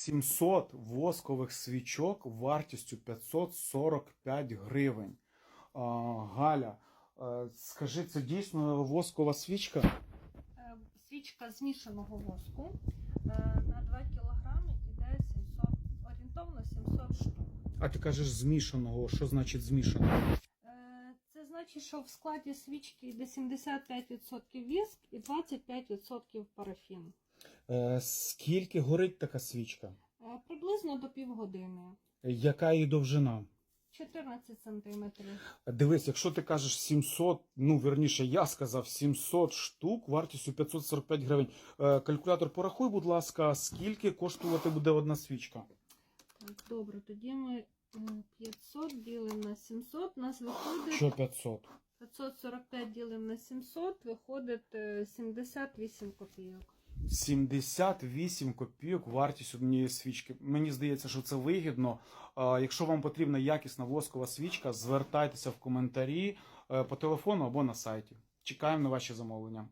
700 воскових свічок вартістю 545 гривень. А, Галя, е, скажи, це дійсно воскова свічка? Е, Свічка змішаного воску е, на 2 кілограми іде 700, орієнтовно 700 штук. А ти кажеш змішаного. Що значить змішаного? Це значить, що в складі свічки йде 75% віск і 25% парафін. Е, Скільки горить така свічка? Е, Приблизно до півгодини. Яка її довжина? 14 сантиметрів. Дивись, якщо ти кажеш 700, ну верніше, я сказав 700 штук вартістю 545 гривень. Е, Калькулятор, порахуй, будь ласка, скільки коштувати буде одна свічка? Так, добре, тоді ми е, 500 ділимо на 700, у нас виходить Що 500? 545 ділимо на 700, виходить е, 78 копійок. 78 копійок вартість однієї свічки. Мені здається, що це вигідно. Якщо вам потрібна якісна воскова свічка, звертайтеся в коментарі е, по телефону або на сайті. Чекаємо на ваші замовлення.